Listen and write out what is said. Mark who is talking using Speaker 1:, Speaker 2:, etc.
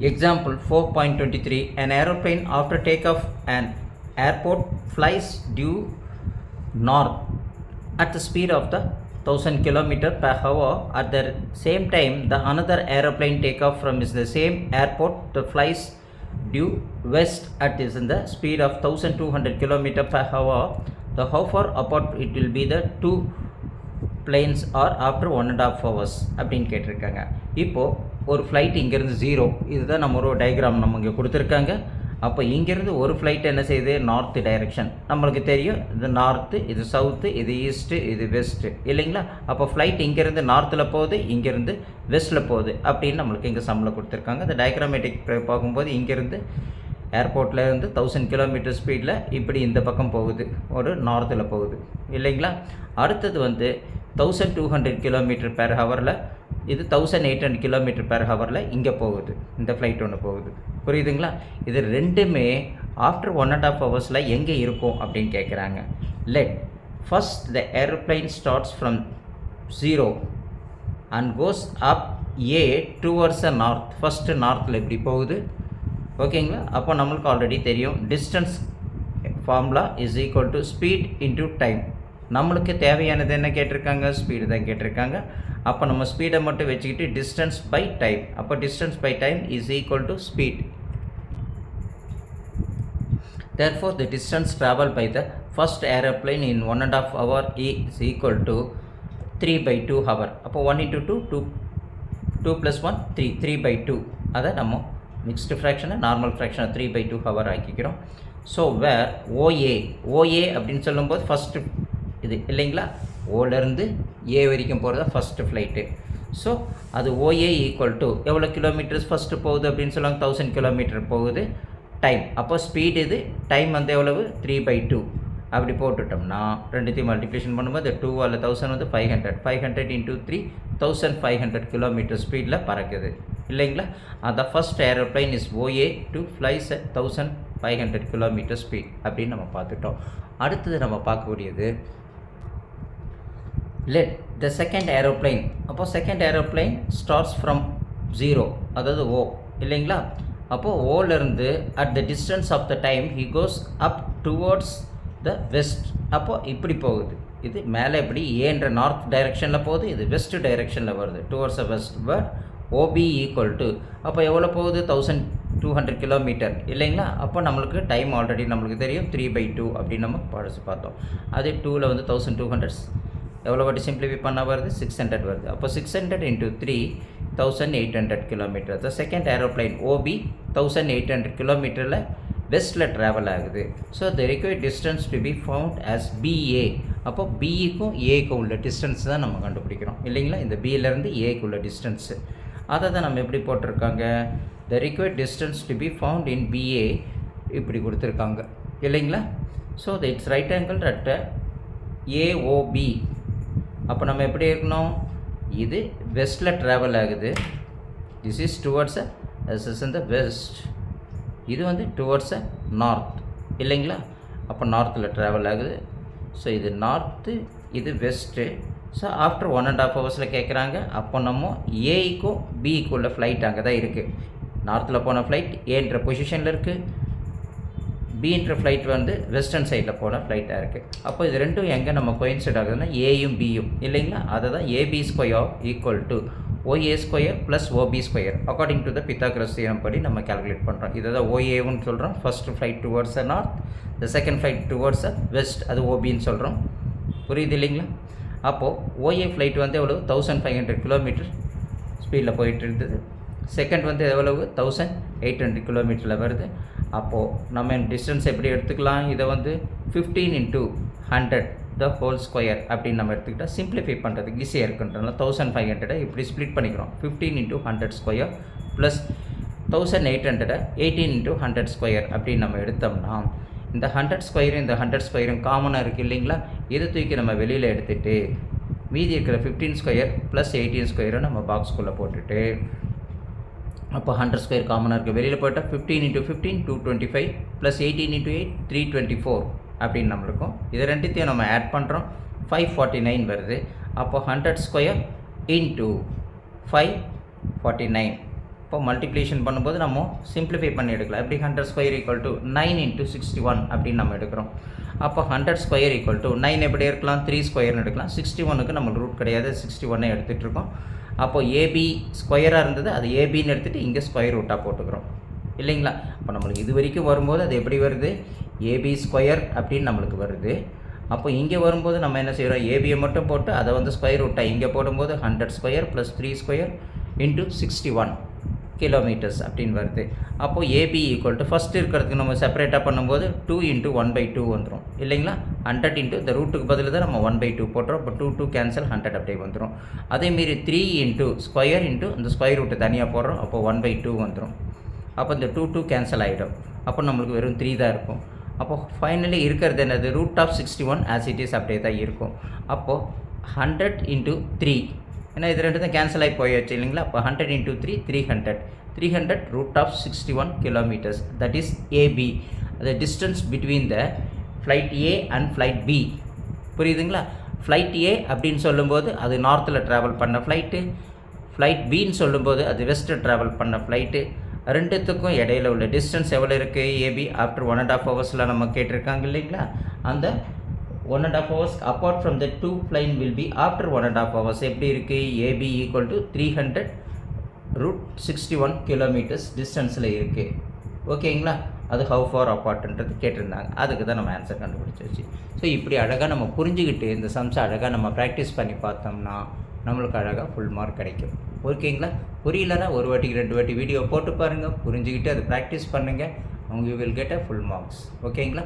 Speaker 1: Example 4.23 An aeroplane after takeoff an airport flies due north at the speed of the 1000 km per hour at the same time the another aeroplane take off from is the same airport the flies due west at is in the speed of 1200 km per hour the how far apart it will be the two planes are after one and half hours அப்படின்னு கேட்டிருக்காங்க இப்போது ஒரு flight இங்கேருந்து zero இதுதான் நம்ம ஒரு diagram நம்ம இங்கே கொடுத்துருக்காங்க. அப்போ இங்கேருந்து ஒரு ஃப்ளைட் என்ன செய்யுது? நார்த்து டைரெக்ஷன் நம்மளுக்கு தெரியும் இது நார்த்து இது சவுத்து இது ஈஸ்ட்டு இது வெஸ்ட்டு இல்லைங்களா? அப்போ ஃப்ளைட் இங்கேருந்து நார்த்தில் போகுது இங்கேருந்து வெஸ்ட்டில் போகுது. அப்படின்னு நம்மளுக்கு இங்கே சம்பளம் கொடுத்துருக்காங்க. இந்த டயக்ராமேட்டிக் பார்க்கும்போது இங்கேருந்து ஏர்போர்ட்டில் இருந்து தௌசண்ட் கிலோமீட்டர் ஸ்பீடில் இப்படி இந்த பக்கம் போகுது. ஒரு நார்த்தில் போகுது. இல்லைங்களா? அடுத்தது வந்து thousand two hundred kilometre per ஹவரில் இது thousand eight hundred kilometre per ஹவரில் இங்கே போகுது. இந்த ஃப்ளைட் ஒன்று போகுது. புரியுதுங்களா? இது ரெண்டுமே ஆஃப்டர் ஒன் அண்ட் ஆஃப் ஹவர்ஸில் எங்கே இருக்கும் அப்படின்னு கேட்குறாங்க let first the aeroplane starts from zero and goes up A towards a north first நார்த்தில் இப்படி போகுது. ஓகேங்களா? அப்போ நம்மளுக்கு ஆல்ரெடி தெரியும். Distance formula is equal to speed into time நம்மளுக்கு தேவையானது என்ன கேட்டிருக்காங்க? ஸ்பீடு தான் கேட்டிருக்காங்க. அப்போ நம்ம ஸ்பீடை மட்டும் வச்சுக்கிட்டு டிஸ்டன்ஸ் பை டைம் அப்போ distance by time is equal to speed therefore the distance travel by the first aeroplane in one and half hour is equal to three by two hour அப்போ one into two two two plus one three three by two அதை நம்ம mixed ஃப்ராக்ஷனை normal ஃப்ராக்ஷனை three by two hour ஆக்கிக்கிறோம். So where OA OA அப்படின்னு சொல்லும்போது first இது இல்லைங்களா? ஓலேருந்து ஏ வரைக்கும் போகிறது ஃபஸ்ட்டு ஃப்ளைட்டு ஸோ அது ஓஏ ஈக்குவல் டு எவ்வளோ கிலோமீட்டர்ஸ் ஃபஸ்ட்டு போகுது அப்படின்னு சொல்லுவாங்க? தௌசண்ட் கிலோமீட்டர் போகுது. டைம் அப்போ ஸ்பீடு இது டைம் வந்து எவ்வளவு? த்ரீ பை டூ அப்படி போட்டுட்டோம்னா ரெண்டுத்தையும் மல்டிப்ளிகேஷன் பண்ணும்போது டூ அல்ல தௌசண்ட் வந்து five hundred five hundred into three thousand five hundred kilometre ஸ்பீடில் பறக்குது. இல்லைங்களா? அந்த first aeroplane is OA to flies at thousand five hundred kilometre speed அப்படின்னு நம்ம பார்த்துட்டோம். அடுத்தது நம்ம பார்க்கக்கூடியது லெட் த செகண்ட் ஏரோப்ளைன் அப்போது second aeroplane starts from zero அதாவது ஓ இல்லைங்களா? அப்போது ஓலேருந்து at the distance of the time he goes up towards the west அப்போது இப்படி போகுது. இது மேலே இப்படி ஏன்ற நார்த் டைரெக்ஷனில் போகுது இது வெஸ்ட் டைரெக்ஷனில் வருது towards a west but OB equal to அப்போ எவ்வளோ போகுது? தௌசண்ட் டூ ஹண்ட்ரட் கிலோமீட்டர் இல்லைங்களா? அப்போ நம்மளுக்கு டைம் ஆல்ரெடி நம்மளுக்கு தெரியும் த்ரீ பை டூ அப்படின்னு நம்ம படிச்சு பார்த்தோம். அதே டூவில் வந்து தௌசண்ட் டூ ஹண்ட்ரட்ஸ் எவ்வளோ வாட்டி சிம்பிளிஃபை பண்ணால் வருது? சிக்ஸ் ஹண்ட்ரட் வருது. அப்போ six hundred into three thousand eight hundred kilometre the second aeroplane OB thousand eight hundred கிலோமீட்டரில் வெஸ்ட்டில் ட்ராவல் ஆகுது. So the required distance to be found as BA அப்போ பிஇக்கும் ஏக்கும் உள்ள டிஸ்டன்ஸ் தான் நம்ம கண்டுபிடிக்கிறோம். இல்லைங்களா? இந்த பியிலேருந்து ஏக்கு உள்ள டிஸ்டன்ஸு அதை தான் நம்ம எப்படி போட்டிருக்காங்க? The required distance to be found in BA இப்படி கொடுத்துருக்காங்க. இல்லைங்களா? So the it's right angle at AOB அப்போ நம்ம எப்படி இருக்கணும்? இது வெஸ்ட்டில் ட்ராவல் ஆகுது. This is towards this is in the west இது வந்து டுவர்ட்ஸ் அ நார்த் இல்லைங்களா? அப்போ நார்த்தில் ட்ராவல் ஆகுது. ஸோ இது நார்த்து இது west so after one and half ஹவர்ஸில் கேட்குறாங்க அப்போ நம்ம ஏக்கும் பிக்கும் உள்ள ஃப்ளைட் அங்கே தான் இருக்குது நார்த்தில் போன ஃப்ளைட் ஏன்ற பொசிஷனில் இருக்குது பின்ற ஃப்ளைட் வந்து வெஸ்டர்ன் சைடில் போன ஃப்ளைட்டாக இருக்குது அப்போ இது ரெண்டும் எங்கே நம்ம கோயின்சைட் ஆகுதுன்னா ஏயும் பியும் இல்லைங்களா? அதை தான் AB square equal to OA square plus OB square according to the Pythagoras theorem படி நம்ம கால்குலேட் பண்ணுறோம் இதை தான் ஓஏவுன்னு சொல்கிறோம் first flight towards a north the second flight towards a west அது ஓபின்னு சொல்கிறோம் புரியுது இல்லைங்களா? அப்போது ஓஏ ஃப்ளைட் வந்து எவ்வளோ தௌசண்ட் ஃபைவ் ஹண்ட்ரட் கிலோமீட்டர் ஸ்பீடில் போயிட்டு இருந்தது. செகண்ட் வந்து எவ்வளவு? தௌசண்ட் எயிட் ஹண்ட்ரட் கிலோமீட்டரில் வருது. அப்போது நம்ம டிஸ்டன்ஸ் எப்படி எடுத்துக்கலாம்? இதை வந்து fifteen into hundred the whole square அப்படின்னு நம்ம எடுத்துக்கிட்டால் சிம்பிளிஃபை பண்ணுறதுக்கு ஈஸியாக இருக்குன்றதுனால தௌசண்ட் ஃபைவ் ஹண்ட்ரடை இப்படி ஸ்ப்ளிட் பண்ணிக்கிறோம். Fifteen into hundred square plus thousand eight ஹண்ட்ரடை eighteen into hundred square அப்படின்னு நம்ம எடுத்தோம்னா இந்த ஹண்ட்ரட் ஸ்கொயரும் இந்த ஹண்ட்ரட் ஸ்கொயரும் காமனாக இருக்குது இல்லைங்களா? இதை தூக்கி நம்ம வெளியில் எடுத்துகிட்டு மீதி இருக்கிற ஃபிஃப்டீன் ஸ்கொயர் ப்ளஸ் எயிட்டீன் ஸ்கொயரை நம்ம பாக்ஸ்குள்ளே போட்டுட்டு அப்போ ஹண்ட்ரட் ஸ்கொயர் காமனாக இருக்குது வெளியில் போயிட்டால் fifteen into fifteen two twenty five plus eighteen into eight three twenty four அப்படின்னு நம்மளுக்கும் இது ரெண்டுத்தையும் நம்ம ஆட் பண்ணுறோம் ஃபைவ் ஃபார்ட்டி நைன் வருது. அப்போ hundred square into five forty nine இப்போ அப்போ மல்டிப்ளிகேஷன் பண்ணும்போது நம்ம சிம்பிளிஃபை பண்ணி எடுக்கலாம். எப்படி hundred square equal to nine into sixty one அப்படின்னு நம்ம எடுக்கிறோம். அப்போ hundred square equal to nine எப்படி இருக்கலாம் த்ரீ ஸ்கொயர்னு எடுக்கலாம். சிக்ஸ்டி ஒனுக்கு நம்ம ரூட் கிடையாது. சிக்ஸ்டி ஒன்னே எடுத்துகிட்டு இருக்கோம். அப்போது ஏபி ஸ்கொயராக இருந்தது அது ஏபின்னு எடுத்துகிட்டு இங்கே ஸ்கொயர் ரூட்டாக போட்டுக்கிறோம். இல்லைங்களா? அப்போ நம்மளுக்கு இது வரைக்கும் வரும்போது அது எப்படி வருது? ஏபி ஸ்கொயர் அப்படின்னு நம்மளுக்கு வருது. அப்போ இங்கே வரும்போது நம்ம என்ன செய்கிறோம் ஏபியை மட்டும் போட்டு அதை வந்து ஸ்கொயர் ரூட்டாக இங்கே போடும்போது hundred square plus three square into sixty one kilometres அப்படின்னு வருது. அப்போது ஏபி ஈக்குவல் டு ஃபஸ்ட்டு இருக்கிறதுக்கு நம்ம செப்பரேட்டாக பண்ணும்போது two into one by two வந்துடும் இல்லைங்களா? ஹண்ட்ரட் இன்ட்டு இந்த ரூட்டுக்கு பதில் தான் நம்ம ஒன் பை டூ போட்டுறோம். இப்போ டூ டூ கேன்சல் ஹண்ட்ரட் அப்படியே வந்துடும் அதேமாரி த்ரீ இன்ட்டு ஸ்கொயர் இன்ட்டு இந்த ஸ்கொயர் ரூட்டு தனியாக போடுறோம். அப்போ ஒன் பை டூ வந்துடும் அப்போ இந்த டூ டூ கேன்சல் ஆகிடும் அப்போ நம்மளுக்கு வெறும் த்ரீ தான் இருக்கும். அப்போ ஃபைனலி இருக்கிறது என்னது? Root of sixty one as it is அப்படியே தான் இருக்கும். அப்போது ஹண்ட்ரட் இன்ட்டு த்ரீ ஏன்னா இது ரெண்டு தான் கேன்சல் ஆகி போயாச்சு இல்லைங்களா? அப்போ hundred into three three hundred three hundred root of sixty one kilometres that is AB the distance between the flight A and flight B புரியுதுங்களா? ஃப்ளைட் ஏ அப்படின்னு சொல்லும்போது அது நார்த்தில் ட்ராவல் பண்ண ஃப்ளைட்டு ஃப்ளைட் பின்னு சொல்லும்போது அது வெஸ்ட்டு ட்ராவல் பண்ண flight ரெண்டுத்துக்கும் இடையில உள்ள டிஸ்டன்ஸ் எவ்வளோ இருக்குது AB after one and half ஹவர்ஸில் நம்ம கேட்டிருக்காங்க இல்லைங்களா? அந்த one and half hours apart from the two plane will be after one and half hours எப்படி இருக்குது AB equal to three hundred root sixty one kilometres டிஸ்டன்ஸில் இருக்குது ஓகேங்களா அது ஹவு ஃபார் அப்பார்ட்ன்றது கேட்டிருந்தாங்க. அதுக்கு தான் நம்ம ஆன்சர் கண்டுபிடிச்சிருச்சு ஸோ இப்படி அழகாக நம்ம புரிஞ்சுக்கிட்டு இந்த சம்ஸை அழகாக நம்ம ப்ராக்டிஸ் பண்ணி பார்த்தோம்னா நம்மளுக்கு அழகாக ஃபுல் மார்க் கிடைக்கும். ஓகேங்களா? புரியலன்னா ஒரு வாட்டிக்கு ரெண்டு வாட்டி வீடியோ போட்டு பாருங்கள் புரிஞ்சுக்கிட்டு அதை ப்ராக்டிஸ் பண்ணுங்கள் அவங்க will get a full marks ஓகேங்களா?